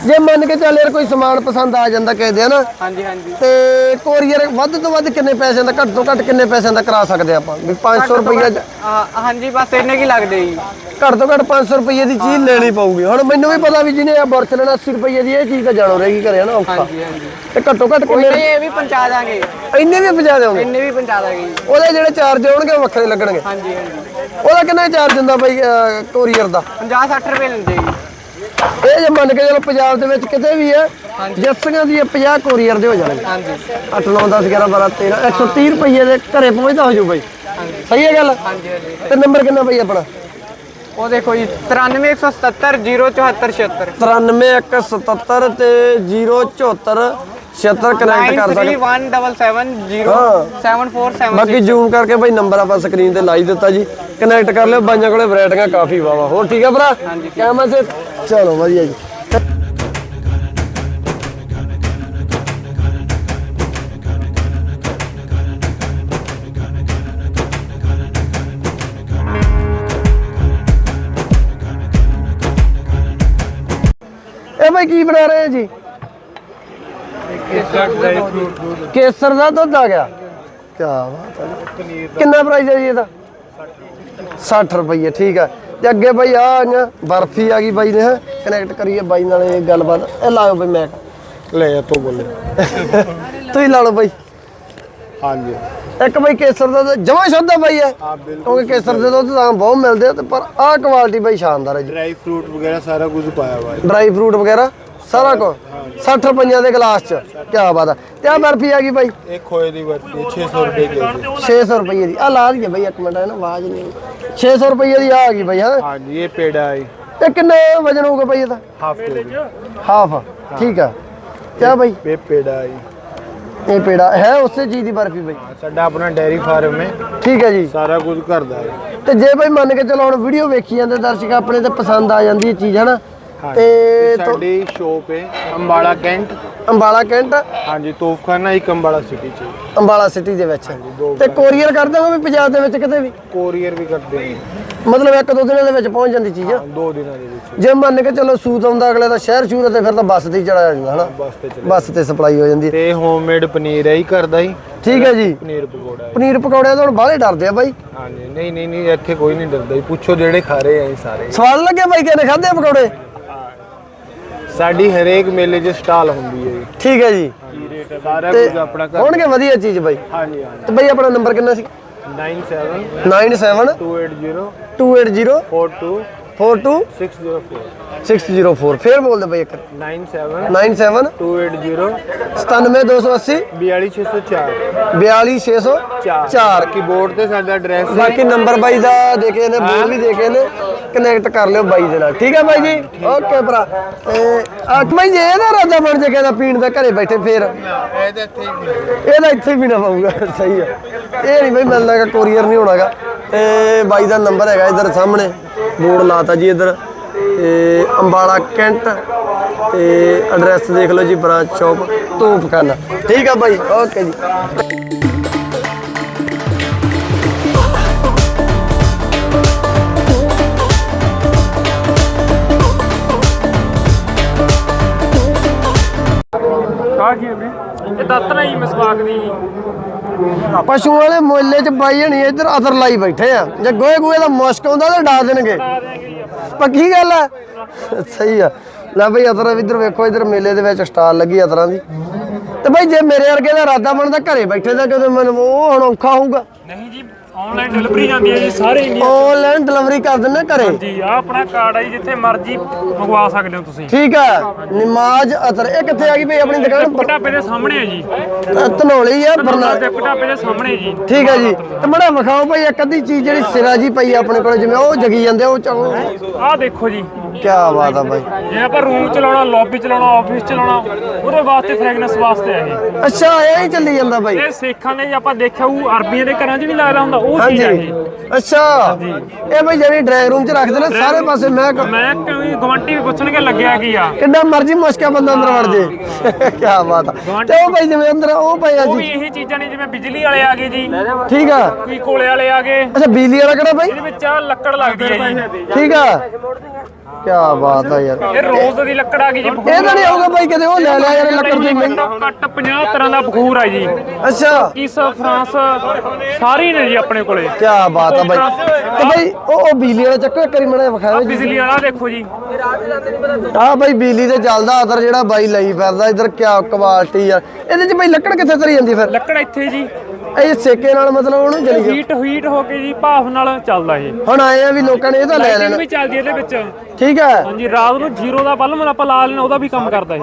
ਜੇ ਮੰਨ ਕੇ ਚੱਲ ਯਾਰ ਕੋਈ ਸਮਾਨ ਪਸੰਦ ਆ ਜਾਂਦਾ ਕਿਸੇ ਦੇ ਨਾ ਹਾਂਜੀ ਹਾਂਜੀ। ਤੇ ਕੋਰੀਅਰ ਵੱਧ ਤੋਂ ਵੱਧ ਕਿੰਨੇ ਪੈਸਿਆਂ ਦਾ ਘੱਟ ਤੋਂ ਘੱਟ ਕਿੰਨੇ ਪੈਸਿਆਂ ਦਾ ਕਰਾ ਸਕਦੇ ਆਪਾਂ? ਵੀ 500 ਰੁਪਈਆ ਹਾਂ, ਹਾਂਜੀ ਬਸ ਇੰਨੇ ਕੀ ਲੱਗਦੇ ਜੀ। ਘੱਟ ਤੋਂ ਘੱਟ 500 ਰੁਪਈਏ ਦੀ ਚੀਜ਼ ਲੈਣੀ ਪਊਗੀ। ਹੁਣ ਮੈਨੂੰ ਵੀ ਪਤਾ ਵੀ ਜਿਹਨੇ ਆ ਬੁਰਸ਼ ਲੈਣਾ 80 ਰੁਪਈਏ ਦੀ ਇਹ ਚੀਜ਼ ਤਾਂ ਜਾਣੋ ਰਹੇਗੀ ਘਰੇ ਨਾ ਔਖਾ। ਹਾਂਜੀ ਹਾਂਜੀ। ਤੇ ਘੱਟੋ ਘੱਟ ਕੋਈ ਕਿੰਨੇ ਇਹ ਵੀ ਪਹੁੰਚਾ ਦਾਂਗੇ। ਇੰਨੇ ਵੀ ਪਹੁੰਚਾ ਦਿਓਗੇ? ਇੰਨੇ ਵੀ ਪਹੁੰਚਾ ਦਾਂਗੇ ਜੀ। ਉਹਦੇ ਜਿਹੜੇ ਚਾਰਜ ਹੋਣਗੇ ਉਹ ਵੱਖਰੇ ਲੱਗਣਗੇ। ਹਾਂਜੀ ਹਾਂਜੀ। ਉਹਦਾ ਕਿੰਨਾ ਚਾਰਜ ਹੁੰਦਾ ਬਾਈ ਕੋਰੀਅਰ ਦਾ? 50 60 ਰੁਪਏ ਲੈਂਦੇ ਜੀ। ਇਹ ਜੇ ਮੰਨ ਕੇ ਚਲੋ ਪੰਜਾਬ ਦੇ ਵਿੱਚ ਕਿਤੇ ਵੀ ਹੈ ਜੱਸੀਆਂ ਦੀ 50 ਕੋਰੀਅਰ ਦੇ ਹੋ ਜਾਣਗੇ। ਹਾਂਜੀ। 8 9 10 11 12 13 130 ਰੁਪਏ ਦੇ ਘਰੇ ਪਹੁੰਚਦਾ ਹੋ ਜੂ ਬਾਈ। ਸਹੀ ਹੈ ਗੱਲ? ਹਾਂਜੀ ਹਾਂਜੀ। ਤੇ ਨੰਬਰ ਕਿੰਨਾ ਬਾਈ ਆਪਣਾ? ਉਹ ਦੇਖੋ ਜੀ 93177 07476 93177 ਤੇ 074 76 ਕਨੈਕਟ ਕਰ ਸਕਦੇ। 931770747 ਬਾਕੀ ਜ਼ੂਮ ਕਰਕੇ ਬਾਈ ਨੰਬਰ ਆਪਾਂ ਸਕਰੀਨ ਤੇ ਲਾਈ ਦਿੱਤਾ ਜੀ। ਕਨੈਕਟ ਕਰ ਲਿਓ ਬਾਈਆਂ ਕੋਲੇ ਵੈਰਾਈਟੀਆਂ ਕਾਫੀ ਵਾਵਾ ਹੋਰ ਠੀਕ ਹੈ ਭਰਾ? ਕਿਵੇਂ ਸੇ ਚਲੋ ਵਧੀਆ ਜੀ। ਇਹ ਬਾਈ ਕੀ ਬਣਾ ਰਹੇ ਆ ਜੀ? ਕੇਸਰ ਦਾ ਦੁੱਧ ਆ ਗਿਆ। ਕੀ ਬਾਤ ਹੈ। ਕਿੰਨਾ ਪ੍ਰਾਈਸ ਹੈ ਜੀ ਇਹਦਾ? 60 ਰੁਪਏ ਠੀਕ ਆ ਤੇ ਅੱਗੇ ਬਾਈ ਆ ਆਈਆਂ ਬਰਫੀ ਆ ਗਈ ਬਾਈ ਨੇ ਕਨੈਕਟ ਕਰੀਏ ਬਾਈ ਨਾਲ ਇਹ ਗੱਲਬਾਤ। ਇਹ ਲਾਓ ਬਾਈ ਮੈਂ ਲੈ ਤੋ ਬੋਲੇ। ਤੁਸੀਂ ਲਾ ਲਓ ਬਾਈ। ਹਾਂਜੀ। ਇੱਕ ਬਾਈ ਕੇਸਰ ਦਾ ਜਮਾ ਸ਼ੁੱਧ ਆ ਬਾਈ ਹੈ ਕਿਉਂਕਿ ਕੇਸਰ ਦੇ ਦੁੱਧ ਤਾਂ ਬਹੁਤ ਮਿਲਦੇ ਆ ਤੇ ਪਰ ਆਹ ਕੁਆਲਿਟੀ ਬਾਈ ਸ਼ਾਨਦਾਰ ਹੈ ਜੀ। ਡਰਾਈ ਫਰੂਟ ਵਗੈरह ਸਾਰਾ ਕੁਝ ਪਾਇਆ ਹੈ। ਡਰਾਈ ਫਰੂਟ ਵਗੈਰਾ ਸਾਰਾ ਕੁਝ 60 ਰੁਪਈਆਂ ਦੇ ਗਲਾਸ ਚ ਕੀ ਬਾਤ ਆ। ਤੇ ਆ ਬਰਫੀ ਆ ਗਈ ਬਾਈ। ਇਹ ਖੋਏ ਦੀ ਬਰਫੀ 600 ਰੁਪਏ ਕੇ 600 ਰੁਪਏ ਦੀ। ਆ ਲਾ ਦਈਏ ਬਾਈ ਇੱਕ ਮਿੰਟ ਹੈ ਨਾ ਆਵਾਜ਼ ਨਹੀਂ 600 ਰੁਪਏ ਦੀ ਆ ਆ ਗਈ ਬਾਈ ਹਾਂ। ਹਾਂਜੀ ਇਹ ਪੇੜਾ ਹੈ। ਤੇ ਕਿੰਨੇ ਵਜਨ ਹੋਊਗਾ ਬਾਈ ਇਹਦਾ? ਹਾਫ ਕੇ ਜੀ ਹਾਫ ਠੀਕ ਆ। ਕਿਆ ਬਾਈ। ਇਹ ਪੇੜਾ ਹੈ। ਜੀ। ਇਹ ਪੇੜਾ ਹੈ ਉਸੇ ਚੀਜ਼ ਦੀ ਬਰਫੀ ਬਾਈ। ਸਾਡਾ ਆਪਣਾ ਡੈਰੀ ਫਾਰਮ ਹੈ। ਠੀਕ ਹੈ ਜੀ। ਸਾਰਾ ਕੁਝ ਘਰ ਦਾ ਹੈ। ਤੇ ਜੇ ਬਾਈ ਮੰਨ ਕੇ ਚਲੋ ਹੁਣ ਵੀਡੀਓ ਵੇਖੀ ਜਾਂਦੇ ਦਰਸ਼ਕ ਆਪਣੇ ਤੇ ਪਸੰਦ ਆ ਜਾਂਦੀ ਇਹ ਚੀਜ਼ ਹਨਾ। ਤੇ ਸਾਡੀ ਸ਼ੋਪ ਹੈ ਅੰਬਾਲਾ ਕੈਂਟ। ਅੰਬਾਲਾ ਕੈਂਟ? ਹਾਂਜੀ ਤੋਫਖਾਨਾ ਇੱਕ ਅੰਬਾਲਾ ਸਿਟੀ ਚ। ਹੈ। ਅੰਬਾਲਾ ਸਿਟੀ ਦੇ ਵਿੱਚ। ਤੇ ਕੋਰੀਅਰ ਕਰ ਦੋਗੇ ਵੀ ਪੰਜਾਬ ਦੇ ਵਿੱਚ ਕਿਤੇ ਵੀ? ਕੋਰੀਅਰ ਵੀ ਕਰਦੇ ਹਾਂ ਮਤਲਬ ਇੱਕ ਦੋ ਦਿਨਾਂ ਦੇ ਵਿੱਚ ਪਹੁੰਚ ਜਾਂਦੀ ਚੀਜ਼। ਦੋ ਦਿਨਾਂ ਦੇ ਵਿੱਚ। ਜੇ ਮੰਨ ਕੇ ਚਲੋ ਸੂਤ ਆਉਂਦਾ ਅਗਲੇ ਦਾ ਸ਼ਹਿਰ ਸ਼ੂਰ ਤੇ ਫਿਰ ਤਾਂ ਬੱਸ ਤੇ ਹੀ ਚੜਾ ਜਾਂਦਾ ਹਨਾ? ਬੱਸ ਤੇ ਚਲੇ ਬੱਸ ਤੇ ਸਪਲਾਈ ਹੋ ਜਾਂਦੀ ਹੈ। ਤੇ ਹੋਮਮੇਡ ਪਨੀਰ ਹੈ ਹੀ ਘਰ ਦਾ ਹੀ। ਠੀਕ ਹੈ ਜੀ। ਪਨੀਰ ਪਕੌੜਾ ਹੈ। ਪਨੀਰ ਪਕੌੜਿਆਂ ਤੋਂ ਹੁਣ ਬਾਹਲੇ ਡਰਦੇ ਆ ਬਾਈ। ਹਾਂਜੀ ਨਹੀਂ ਨਹੀਂ ਨਹੀਂ ਇੱਥੇ ਕੋਈ ਨਹੀਂ ਡਰਦਾ ਜੀ। ਪੁੱਛੋ ਜਿਹੜੇ ਖਾ ਰਹੇ ਆ ਸਾਰੇ। ਸਵਾਦ ਲੱਗੇ ਬਾਈ ਕਿਹਨੇ ਖਾਦੇ ਆ ਪਕੌੜੇ? ਸਾਡੀ ਹਰੇਕ ਮੇਲੇ 'ਚ ਸਟਾਲ ਹੁੰਦੀ ਹੈ ਜੀ ਠੀਕ ਹੈ ਜੀ ਸਾਰਾ ਕੁਝ ਆਪਣਾ ਘਰ ਹੋਣਗੇ ਵਧੀਆ ਚੀਜ਼ ਬਾਈ ਹਾਂਜੀ ਹਾਂਜੀ ਤੇ ਬਾਈ ਆਪਣਾ ਨੰਬਰ ਕਿੰਨਾ ਸੀ 97 97 280 280 42 42 604 604 ਫੇਰ ਬੋਲ ਦੇ ਬਾਈ ਇੱਕ 97 97 280 97280 42604 42604 ਕੀ ਬੋਰਡ ਤੇ ਸਾਡਾ ਐਡਰੈਸ ਬਾਕੀ ਨੰਬਰ ਬਾਈ ਦਾ ਦੇ ਕੇ ਨੇ ਬੋਲ ਵੀ ਦੇ ਕੇ ਨੇ ਕਨੈਕਟ ਕਰ ਲਿਓ ਬਾਈ ਦੇ ਨਾਲ। ਠੀਕ ਹੈ ਬਾਈ ਜੀ? ਓਕੇ ਭਰਾ। ਤੇ ਆ ਬਾਈ ਜੇ ਇਹਦਾ ਰਾਦਾ ਬਣ ਜੇ ਕਹਿੰਦਾ ਪੀਣ ਦਾ ਘਰੇ ਬੈਠੇ ਫੇਰ। ਇਹਦੇ ਇੱਥੇ ਹੀ ਇਹਦਾ ਇੱਥੇ ਵੀ ਨਾ ਪਊਗਾ ਸਹੀ ਹੈ ਇਹ ਨਹੀਂ ਬਈ ਮਿਲਣਾਗਾ ਕੋਰੀਅਰ ਨਹੀਂ ਹੋਣਾਗਾ। ਤੇ ਬਾਈ ਦਾ ਨੰਬਰ ਹੈਗਾ ਇਧਰ ਸਾਹਮਣੇ। ਬੋਰਡ ਲਾਤਾ ਜੀ ਇਧਰ। ਤੇ ਅੰਬਾਲਾ ਕੈਂਟ। ਤੇ ਐਡਰੈਸ ਦੇਖ ਲਓ ਜੀ ਬ੍ਰਾਂਚ ਸ਼ਾਪ ਧੂਪਖਾਨਾ। ਠੀਕ ਆ ਬਾਈ ਓਕੇ ਜੀ। ਇਹ ਦਾਤਰਾ ਹੀ ਮਸਵਾਕ ਦੀ ਪਸ਼ੂ ਵਾਲੇ ਮੁੱਲੇ ਚ ਬਾਈ ਹਣੀ ਇੱਧਰ ਅਦਰ ਲਾਈ ਬੈਠੇ ਆ। ਜੇ ਗੋਏ ਗੋਏ ਦਾ ਮੁਸ਼ਕ ਆਉਂਦਾ ਤਾਂ ਡਾ ਦੇਣਗੇ। ਪੱਕੀ ਗੱਲ ਆ? ਸਹੀ ਆ। ਲੈ ਬਈ ਅਦਰ ਇੱਧਰ ਵੇਖੋ ਇੱਧਰ ਮੇਲੇ ਦੇ ਵਿੱਚ ਸਟਾਲ ਲੱਗੀ ਅਦਰਾਂ ਦੀ। ਤੇ ਬਾਈ ਜੇ ਮੇਰੇ ਵਰਗੇ ਦਾ ਇਰਾਦਾ ਬਣਦਾ ਘਰੇ ਬੈਠੇ ਦਾ ਕਿਤੇ ਮੈਨੂੰ ਉਹ ਹੁਣ ਔਖਾ ਹੋਊਗਾ? ਨਹੀਂ ਜੀ ਆਨਲਾਈਨ ਡਿਲੀਵਰੀ ਜਾਂਦੀ ਹੈ ਜੀ ਸਾਰੇ ਇੰਡੀਆ ਆਨਲਾਈਨ ਡਿਲੀਵਰੀ ਕਰ ਦਿੰਦੇ ਘਰੇ? ਜੀ ਆ ਆਪਣਾ ਕਾਰਡ ਹੈ ਜੀ ਜਿੱਥੇ ਮਰਜ਼ੀ ਮੰਗਵਾ ਸਕਦੇ ਹੋ ਤੁਸੀਂ। ਠੀਕ ਹੈ। ਨਮਾਜ਼ ਅਤਰ ਇਹ ਕਿੱਥੇ ਆ ਗਈ ਬਈ ਆਪਣੀ ਦੁਕਾਨ? ਢਾਬੇ ਦੇ ਸਾਹਮਣੇ ਹੈ ਜੀ। ਧਨੌਲੀ ਆ ਬਰਨਾਲਾ। ਤੇ ਢਾਬੇ ਦੇ ਸਾਹਮਣੇ ਜੀ। ਠੀਕ ਹੈ ਜੀ। ਤੇ ਮੜਾ ਵਿਖਾਓ ਭਾਈ ਇੱਕ ਅੱਧੀ ਚੀਜ਼ ਜਿਹੜੀ ਸਿਰਾ ਜੀ ਪਈ ਆ ਆਪਣੇ ਕੋਲ ਜਿਵੇਂ ਉਹ ਜਗੀ ਜਾਂਦੇ ਆ, ਉਹ ਚਾਹੋ ਆਹ ਦੇਖੋ ਜੀ ਕੀ ਬਾਤ ਆ ਬਾਈ। ਜੇ ਆਪਾਂ ਰੂਮ ਚਲਾਉਣਾ ਲੌਬੀ ਚਲਾਉਣਾ ਆਫਿਸ ਚਲਾਉਣਾ ਉਹਦੇ ਵਾਸਤੇ ਫ੍ਰੈਗਨੈਂਸ ਵਾਸਤੇ ਹੈ ਇਹ ਅੱਛਾ ਇਹ ਹੀ ਚੱਲੀ ਜਾਂਦਾ ਬਾਈ। ਇਹ ਸੇਖਾਂ ਜੇ ਆਪਾਂ ਦੇਖਿਆ ਉਹ ਅਰਬੀਆਂ ਦੇ ਘਰਾਂ 'ਚ ਨਹੀਂ ਲੱਗਦਾ ਹੁੰਦਾ ਉਹ ਚੀਜ਼ ਹੈ ਹਾਂਜੀ। ਇਹ। ਅੱਛਾ ਇਹ ਬਾਈ ਜਿਹੜੀ ਡਰਾਈਵ ਰੂਮ 'ਚ ਰੱਖਦੇ ਨੇ ਸਾਰੇ ਪਾਸੇ ਮੈਂ ਮੈਂ ਕਿਉਂ ਗਵੰਟੀ ਵੀ ਪੁੱਛਣਗੇ ਲੱਗਿਆ ਕੀ ਆ। ਕਿੰਨਾ ਮਰਜ਼ੀ ਮੁਸ਼ਕਾ ਬੰਦਾ ਅੰਦਰ ਵੜ ਜੇ। ਕੀ ਬਾਤ ਆ। ਤੇ ਉਹ ਬਾਈ ਜਿਵੇਂ ਅੰਦਰ ਉਹ ਪਏ ਆ ਉਹ ਵੀ ਜੀ ਇਹੀ ਚੀਜ਼ਾਂ ਨੇ ਜਿਵੇਂ ਬਿਜਲੀ ਵਾਲੇ ਆ ਗਏ ਜੀ। ਠੀਕ ਆ। ਕੋਈ ਕੋਲੇ ਵਾਲੇ ਆ ਗਏ। ਅੱਛਾ ਬਿਜਲੀ ਵਾਲਾ ਕਿਹੜਾ ਬਾਈ? ਇਹਦੇ ਵਿੱਚ ਆ ਲੱਕੜ ਲੱਗਦੀ ਹੈ ਜੀ। ਠੀਕ ਆ। ਕੀ ਬਾਤ ਆ ਯਾਰ। ਇਹ ਰੋਜ਼ ਦੀ ਲੱਕੜ ਆ ਗਈ ਜੀ ਇਹ ਤਾਂ ਨਹੀਂ ਹੋਊਗਾ ਬਾਈ ਕਦੇ ਉਹ ਲੈ ਲਿਆ ਯਾਰ ਲੱਕੜ ਦੀ ਮਹਿੰਗੀ ਘੱਟੋ ਘੱਟ 50 ਤਰ੍ਹਾਂ ਦਾ ਬਖੂਰ ਆ ਜੀ। ਅੱਛਾ। ਕਿਸ ਫਰਾਂਸ ਸਾਰੀ ਨੇ ਜੀ ਆਪਣੇ ਕੋਲੇ। ਕੀ ਬਾਤ ਆ ਬਾਈ। ਤੇ ਬਾਈ ਉਹ ਉਹ ਬਿਜਲੀ ਵਾਲਾ ਚੱਕੋ ਇੱਕ ਵਾਰੀ ਮੜਾ ਵਿਖਾਓ ਜੀ। ਬਿਜਲੀ ਵਾਲਾ ਦੇਖੋ ਜੀ। ਆ ਬਾਈ ਬਿਜਲੀ ਤੇ ਚੱਲਦਾ ਅਦਰ ਜਿਹੜਾ ਬਾਈ ਲਈ ਫਿਰਦਾ ਇਧਰ ਕੀ ਕੁਆਲਿਟੀ ਆ। ਇਹਦੇ ਚ ਬਾਈ ਲੱਕੜ ਕਿੱਥੇ ਤਰੀ ਜਾਂਦੀ ਫਿਰ? ਲੱਕੜ ਇੱਥੇ ਜੀ। ਇਹ ਸੇਕੇ ਨਾਲ ਮਤਲਬ ਉਹਨੂੰ ਚਲੀ ਗਈ। ਹੀਟ ਹੀਟ ਹੋ ਕੇ ਜੀ ਭਾਫ ਨਾਲ ਚੱਲਦਾ ਇਹ। ਹੁਣ ਆਏ ਆ ਵੀ ਲੋਕਾਂ ਨੇ ਇਹ ਤਾਂ ਲੈ ਲਾਈਟਿੰਗ ਲੈਣਾ। ਵੀ ਚੱਲਦੀ ਇਹਦੇ ਵਿੱਚ। ਠੀਕ ਹੈ। ਹਾਂਜੀ ਰਾਤ ਨੂੰ ਜ਼ੀਰੋ ਦਾ ਬਲਬ ਆਪਾਂ ਲਾ ਲੈਣਾ ਉਹਦਾ ਵੀ ਕੰਮ ਕਰਦਾ ਇਹ।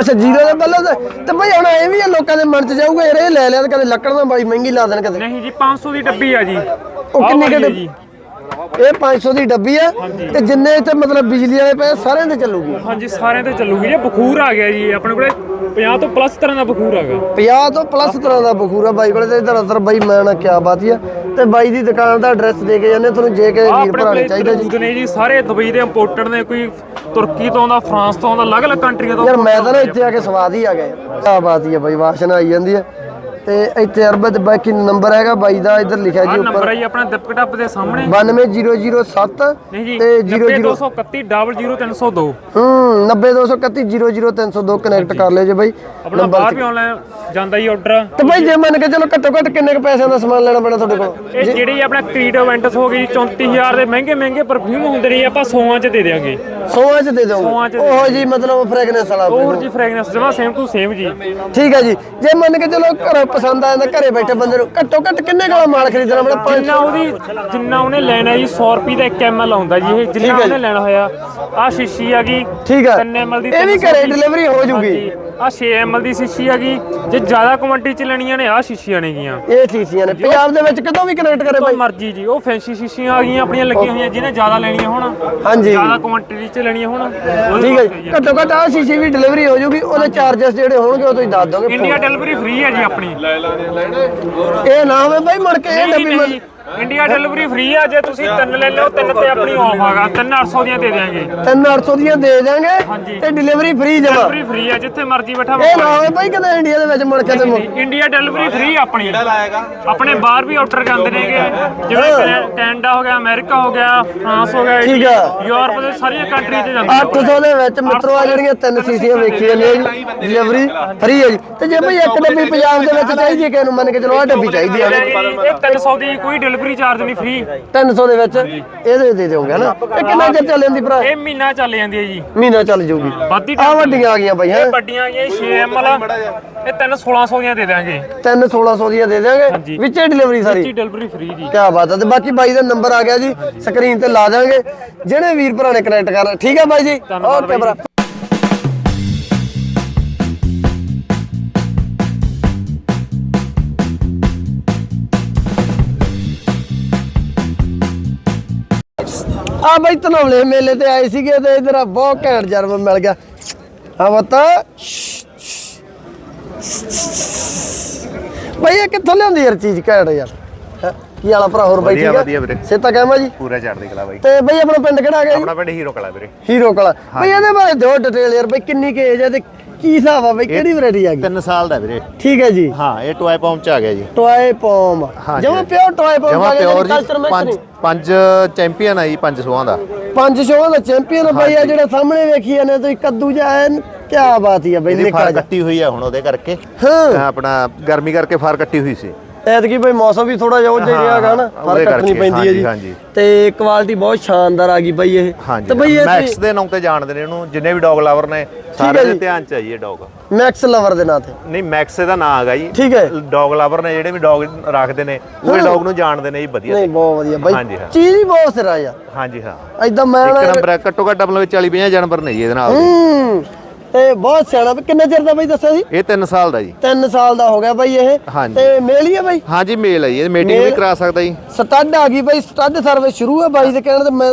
ਅੱਛਾ ਜੀਰੋ ਦੇ ਪਹਿਲਾਂ ਤੇ ਬਾਈ ਹੁਣ ਐ ਵੀ ਆ ਲੋਕਾਂ ਦੇ ਮਨ ਚ ਜਾਊਗਾ ਯਾਰ ਇਹ ਲੈ ਲਿਆ ਤੇ ਕਦੇ ਲੱਕੜ ਨਾ ਬਾਈ ਮਹਿੰਗੀ ਲਾ ਦੇਣ ਕਦੇ। ਨਹੀਂ ਜੀ 500 ਦੀ ਡੱਬੀ ਆ ਜੀ। ਉਹ ਕਿੰਨੀ ਕੁ ਜੀ। ਇਹ 500 ਦੀ ਡੱਬੀ ਆ ਤੇ ਜਿੰਨੇ ਇੱਥੇ ਮਤਲਬ ਬਿਜਲੀ ਵਾਲੇ ਪਏ ਸਾਰਿਆਂ ਤੇ ਚੱਲੂਗੀ। ਹਾਂਜੀ ਸਾਰਿਆਂ ਤੇ ਚੱਲੂਗੀ। ਜੀ ਬਖੂਰ ਆ ਗਿਆ ਜੀ ਆਪਣੇ ਕੋਲੇ 50 ਤੋਂ ਪਲੱਸ ਤਰ੍ਹਾਂ ਦਾ ਬਖੂਰ ਹੈਗਾ। 50 ਤੋਂ ਪਲੱਸ ਤਰ੍ਹਾਂ ਦਾ ਬਖੂਰਾ ਬਾਈ ਕੋਲੇ ਤੇ ਇਧਰ ਅਸਰ ਬਾਈ ਮੈਂ ਨਾ ਕਿਆ ਬਾਤ ਆ। ਤੇ ਬਾਈ ਦੀ ਦੁਕਾਨ ਦਾ ਐਡਰੈਸ ਦੇ ਕੇ ਜਾਂਦੇ ਤੁਹਾਨੂੰ ਜੇ ਕੇ ਵੀਰ ਭਰਾ ਨੇ ਚਾਹੀਦਾ ਜੀ। ਨੇ ਜੀ ਸਾਰੇ ਦੁਬਈ ਦੇ ਇੰਪੋਰਟਡ ਨੇ ਕੋਈ ਤੁਰਕੀ ਤੋਂ ਆਉਂਦਾ ਫਰਾਂਸ ਤੋਂ ਆਉਂਦਾ ਅਲੱਗ-ਅਲੱਗ ਕੰਟਰੀਆਂ ਤੋਂ ਯਾਰ ਮੈਂ ਤਾਂ ਇੱਥੇ ਆ ਕੇ ਸਵਾਦ ਹੀ ਆ ਗਿਆ ਕਿਆ ਬਾਤ ਆ ਬਾਈ ਵਾਸ਼ਨਾ ਆਈ ਜਾਂਦੀ ਹੈ ਤੇ ਇੱਥੇ ਅਰਬਤ ਬਾਕੀ ਨੰਬਰ ਹੈਗਾ ਬਾਈ ਦਾ ਇੱਧਰ ਲਿਖਿਆ ਜੀ ਨੰਬਰ ਉੱਪਰ। ਹੈ ਜੀ ਆਪਣਾ ਦਿਪਕ ਟੱਪ ਦੇ ਸਾਹਮਣੇ। 92007 ਨਹੀਂ ਜੀ ਤੇ 00 90231 00302 ਹੂੰ 90231 ਕਨੈਕਟ ਕਰ ਲਿਓ ਜੀ ਬਾਈ। ਆਪਣਾ ਬਾਹਰ ਵੀ ਆਨਲਾਈਨ ਜਾਂਦਾ ਜੀ ਆਰਡਰ ਤੇ ਬਾਈ ਜੇ ਮੰਨ ਕੇ ਚਲੋ ਘੱਟੋ ਘੱਟ ਕਿੰਨੇ ਕੁ ਪੈਸਿਆਂ ਦਾ ਸਮਾਨ ਲੈਣਾ ਪੈਣਾ ਤੁਹਾਡੇ ਕੋਲ? ਇਹ ਜਿਹੜੀ ਆਪਣਾ ਕ੍ਰੀਡ ਇਵੈਂਟਸ ਹੋ ਗਈ 34000 ਦੇ ਮਹਿੰਗੇ ਮਹਿੰਗੇ ਪਰਫਿਊਮ ਹੁੰਦੇ ਨੇ ਜੀ, ਆਪਾਂ 100 ਚ ਦੇ ਦੇਵਾਂਗੇ ਸੌਆਂ ਚ ਦੇ ਸੌਆਂ ਚ ਦੋਗੇ ਦੇ ਉਹ ਜੀ ਮਤਲਬ ਫ੍ਰੈਗਨੈਂਸ ਵਾਲਾ ਹੋਰ ਜੀ ਫ੍ਰੈਗਨੈਂਸ ਜਮਾ ਸੇਮ ਟੂ ਸੇਮ ਜੀ। ਠੀਕ ਹੈ ਜੀ। ਜੇ ਮੰਨ ਕੇ ਚਲੋ ਘਰੋਂ ਪਸੰਦ ਆ ਜਾਂਦਾ ਘਰੇ ਬੈਠੇ ਬੰਦੇ ਨੂੰ। ਘੱਟੋ ਘੱਟ ਕਿੰਨੇ ਦਾ ਮਾਲ ਖਰੀਦਣਾ? ਪੈਣਾ ਪੰਜ ਜਿੰਨਾ ਉਹਦੀ ਜਿੰਨਾ ਉਹਨੇ ਲੈਣਾ ਜੀ 100 ਰੁਪਏ ਦਾ 1 ml ਆਉਂਦਾ ਜੀ ਇਹ ਜਿੰਨਾ ਉਹਨੇ ਲੈਣਾ ਹੋਇਆ ਆ ਸ਼ੀਸ਼ੀ ਆ ਗਈ ਠੀਕ ਹੈ। 3 ml ਦੀ ਇਹ ਵੀ 300 ਘਰੇ। ਡਿਲੀਵਰੀ ਹੋ ਜੂਗੀ। ਆ 6 ml ਦੀ ਸ਼ੀਸ਼ੀ ਆ ਗਈ ਜੇ ਜ਼ਿਆਦਾ ਕੁਆਂਟੀਟੀ ਚ ਲੈਣੀਆਂ ਨੇ ਆ ਸ਼ੀਸ਼ੀਆਂ ਨੇਗੀਆਂ ਇਹ ਚੀਜ਼ਾਂ ਨੇ। ਪੰਜਾਬ ਦੇ ਵਿੱਚ ਕਿਤੋਂ ਵੀ ਕਨੈਕਟ ਕਰੇ ਬਾਈ? ਮਰਜ਼ੀ ਜੀ ਉਹ ਫੈਂਸੀ ਸ਼ੀਸ਼ੀਆਂ ਆ ਗਈਆਂ ਆਪਣੀਆਂ ਲੱਗੀਆਂ ਹੋਈਆਂ ਜਿਹਨੇ ਜ਼ਿਆਦਾ ਲੈਣੀਆਂ ਹੋਣ ਹਾਂਜੀ। ਜ਼ਿਆਦਾ ਕੁਆਂਟੀਟੀ ਚ ਲੈਣੀਆਂ ਹੋਣ ਠੀਕ ਹੈ। ਘੱਟੋ ਘੱਟ ਆ ਸ਼ੀਸ਼ੀ ਵੀ ਡਿਲੀਵਰੀ ਹੋ ਜੂਗੀ ਉਹਦੇ ਚਾਰजेस ਜਿਹੜੇ ਹੋਣਗੇ ਉਹ ਤੁਸੀਂ ਦੱਸ ਦੋਗੇ ਇੰਡੀਆ ਡਿਲੀਵਰੀ ਫ੍ਰੀ ਹੈ ਜੀ ਆਪਣੀ। ਇਹ ਨਾ ਹੋਵੇ ਬਾਈ ਮੁੜ ਕੇ ਇਹ ਨਹੀਂ ਡੱਬੀ ਨਹੀਂ। ਇੰਡੀਆ ਡਿਲੀਵਰੀ ਫ੍ਰੀ ਆ ਜੇ ਤੁਸੀਂ ਤਿੰਨ ਲੈ ਲਓ ਤਿੰਨ ਤੇ ਆਪਣੀ ਆਫ ਆਗਾ ਤਿੰਨ 800 ਦੀਆਂ ਦੇ ਦਿਆਂਗੇ। 3800 ਦੀਆਂ ਦੇ ਦਾਂਗੇ। ਤੇ ਡਿਲੀਵਰੀ ਫ੍ਰੀ ਜਮਾ। ਡਿਲੀਵਰੀ ਫ੍ਰੀ ਆ ਜਿੱਥੇ ਮਰਜ਼ੀ ਬੈਠਾ ਇਹ ਨਾ ਹੋਵੇ ਬਾਈ ਕਦੇ ਇੰਡੀਆ ਦੇ ਵਿੱਚ ਮੁੜ ਕੇ ਤੇ ਇੰਡੀਆ ਡਿਲੀਵਰੀ ਫ੍ਰੀ ਆਪਣੀ। ਆਪਣੇ ਬਾਹਰ ਵੀ ਆਰਡਰ ਜਾਂਦੇ ਨੇਗੇ ਜਿਵੇਂ ਕੈਨੇ- ਕੈਨੇਡਾ ਹੋ ਗਿਆ ਅਮਰੀਕਾ ਹੋ ਗਿਆ ਫਰਾਂਸ ਹੋ ਗਿਆ ਠੀਕ ਆ। ਯੂਰਪ ਦੇ ਸਾਰੀਆਂ ਕੰਟਰੀ ਤੇ ਜਾਂਦੇ ਨੇ 800 ਦੇ ਵਿੱਚ ਮਿੱਤਰੋ ਆ ਜਿਹੜੀਆਂ ਤਿੰਨ ਸੀਸੀਆਂ ਵੇਖੀਆਂ ਨੇ ਡਿਲੀਵਰੀ ਫ੍ਰੀ ਹੈ ਜੀ। ਤੇ ਜੇ ਭਈ ਇੱਕ ਡੱਬੀ ਪੰਜਾਬ ਦੇ ਵਿੱਚ ਚਾਹੀਦੀ ਹੈ ਕਿਸੇ ਨੂੰ ਮੰਨ ਕੇ ਚਲੋ ਆ ਡੱਬੀ ਚਾਹੀਦੀ ਹੈ ਇਹ 300 ਦੀ ਕੋਈ ਡਿਲੀਵਰੀ ਚਾਰਜ ਨਹੀਂ ਫ੍ਰੀ 300 ਦੇ ਵਿੱਚ ਇਹਦੇ ਦੇ ਦਿਓਗੇ ਹਨਾ? ਇਹ ਕਿੰਨਾ ਚਿਰ ਚੱਲ ਜਾਂਦੀ ਭਰਾ? ਇਹ ਮਹੀਨਾ ਚੱਲ ਜਾਂਦੀ ਹੈ ਜੀ। ਮਹੀਨਾ ਚੱਲ ਜਾਊਗੀ। ਵੱਧੀ ਆ ਵੱਡੀਆਂ ਆ ਗਈਆਂ ਬਾਈ ਹੈ ਇਹ ਵੱਡੀਆਂ ਇਹ 6 ml ਇਹ 3 1600 ਦੀਆਂ ਦੇ ਦਾਂਗੇ ਤਿੰਨ 1600 ਦੀਆਂ ਦੇ ਵਿੱਚੇ ਡਿਲੀਵਰੀ ਸਾਰੀ। ਜੀ ਡਿਲੀਵਰੀ ਫ੍ਰੀ ਜੀ। ਕਿਆ ਬਾਤ ਹੈ ਤੇ ਬਾਕੀ ਬਾਈ ਦਾ ਨੰਬਰ ਆ ਗਿਆ ਜੀ। ਸਕਰੀਨ ਤੇ ਲਾ ਦਾਂਗੇ ਜਿਹੜੇ ਵੀਰ ਭਰਾ ਨੇ ਕਨੈਕਟ ਕਰਨਾ। ਠੀਕ ਹੈ ਬਾਈ ਜੀ? ਓਕੇ ਭਰਾ। ਆ ਬਾਈ ਧਨੌਲੇ ਮੇਲੇ ਤੇ ਆਏ ਸੀਗੇ ਤੇ ਇਧਰ ਆ ਬਹੁਤ ਘੈਂਟ ਜਰਮ ਮਿਲ ਗਿਆ। ਆ ਬਤਾ। ਬਾਈ ਇਹ ਕਿੱਥੋਂ ਲਿਆਂਦੀ ਯਾਰ ਚੀਜ਼ ਘੈਂਟ ਯਾਰ? ਕੀ ਵਾਲਾ ਭਰਾ ਹੋਰ ਬਾਈ ਠੀਕ ਵਧੀਆ ਵੀਰੇ। ਸੇਤਾ ਕਹਿਮਾ ਜੀ? ਪੂਰਾ ਚੜ੍ਹਦੀ ਕਲਾ ਬਾਈ। ਤੇ ਬਈ ਆਪਣਾ ਪਿੰਡ ਕਿਹੜਾ ਜੀ? ਆਪਣਾ ਪਿੰਡ ਹੀਰੋ ਕਲਾ ਵੀਰੇ। ਹੀਰੋ ਕਲਾ। ਬਈ ਇਹਦੇ ਬਾਰੇ ਦਿਓ ਡਿਟੇਲ ਯਾਰ ਬਈ ਕਿੰਨੀ ਕੁ ਏਜ ਹੈ ਤੇ ਕੀ ਹਿਸਾਬ ਆ ਬਈ? ਕਿਹੜੀ ਵੈਰਾਈਟੀ ਆ ਗਈ? 3 ਸਾਲ ਦਾ ਵੀਰੇ। ਠੀਕ ਹੈ ਜੀ। ਹਾਂ ਇਹ ਟੋਏ ਪੌਂਪ ਚ ਆ ਗਿਆ ਜੀ। ਟੋਏ ਪੋਮ। ਜਮਾ ਪਿਓਰ ਟੋਏ ਪੋਮ ਜਮਾ ਆ ਗਿਆ ਪਿਓਰ ਜੀ। ਪੰਜ ਪੰਜ ਚੈਂਪੀਅਨ ਆ ਜੀ ਪੰਜ ਸੋਹਾਂ ਦਾ। ਪੰਜ ਸ਼ੋਅ ਦਾ ਚੈਂਪੀਅਨ ਬਈ ਆ ਜਿਹੜਾ ਸਾਹਮਣੇ ਵੇਖੀ ਜਾਂਦੇ ਤੁਸੀਂ ਕੱਦੂ ਹੈ ਕੀ ਬਾਤ ਹੀ ਆ ਬਈ ਨਿੱਕਾ ਕੱਟੀ ਹੋਈ ਆ ਹੁਣ ਉਹਦੇ ਕਰਕੇ। ਹਾਂ। ਆਪਣਾ ਗਰਮੀ ਕਰਕੇ ਫਾਰ ਕੱਟੀ ਹੋਈ ਸੀ। ਐਤਕੀ ਬਈ ਮੌਸਮ ਵੀ ਥੋੜਾ ਜਿਹਾ ਉਹ ਜਿਹਾ ਹੈਗਾ ਨਾ ਹਾਂ, ਫ਼ਰਕ ਉਹਦੇ ਕੱਟਣੀ ਕਰਕੇ, ਪੈਂਦੀ ਹੈ ਜੀ। ਤੇ ਕੁਆਲਿਟੀ ਬਹੁਤ ਸ਼ਾਨਦਾਰ ਆ ਗਈ ਬਈ ਇਹ। ਤੇ ਬਈ ਇਹ ਮੈਕਸ ਦੇ ਨਾਂ ਤੇ ਜਾਣਦੇ ਨੇ ਇਹਨੂੰ ਜਿੰਨੇ ਵੀ ਡੌਗ ਲਵਰ ਨੇ ਸਾਰੇ ਦੇ। ਧਿਆਨ ਚ ਆਈਏ ਡੌਗ ਮੈਕਸ ਲਵਰ ਦੇ ਨਾਂ ਤੇ। ਨਹੀਂ ਮੈਕਸ ਦਾ ਨਾਂ ਹੈਗਾ ਜੀ। ਠੀਕ ਹੈ। ਡੌਗ ਲਵਰ ਨੇ ਜਿਹੜੇ ਵੀ ਡੌਗ ਰੱਖਦੇ ਨੇ ਉਹ ਡੌਗ ਨੂੰ ਜਾਣਦੇ ਨੇ ਜੀ ਵਧੀਆ ਨਹੀਂ ਬਹੁਤ ਵਧੀਆ। ਬਈ। ਚੀਜ਼ ਹੀ ਬਹੁਤ ਸਿਰਾ ਹਾਂਜੀ ਹਾਂ। ਐਦਾਂ ਮੈਂ ਇੱਕ ਨੰਬਰ ਘੱਟੋ ਘੱਟ ਮਤਲਬ 40 50 ਜਾਨਵਰ ਨੇ ਜੀ ਇਹਦੇ ਨਾਲ ਤੇ ਬਹੁਤ ਸਿਆਣਾ ਵੀ ਕਿੰਨੇ ਚਿਰ ਦਾ ਬਈ ਦੱਸਿਆ ਜੀ ਇਹ 3 ਸਾਲ ਦਾ ਜੀ। 3 ਸਾਲ ਦਾ ਹੋ ਗਿਆ ਬਈ ਇਹ। ਹਾਂਜੀ। ਤੇ ਮੇਲ ਹੀ ਆ ਬਈ? ਹਾਂਜੀ ਮੇਲ ਹੈ ਜੀ। ਇਹ ਮੀਟਿੰਗ ਵੀ ਮੇਲ- ਕਰਾ ਸਕਦਾ ਜੀ। ਸਟੱਡ ਆ ਗਈ ਬਾਈ ਸਟੱਡ ਸਰਵਿਸ ਸ਼ੁਰੂ ਹੈ ਬਾਈ ਦੇ ਕਹਿਣ ਤੇ ਮੈਂ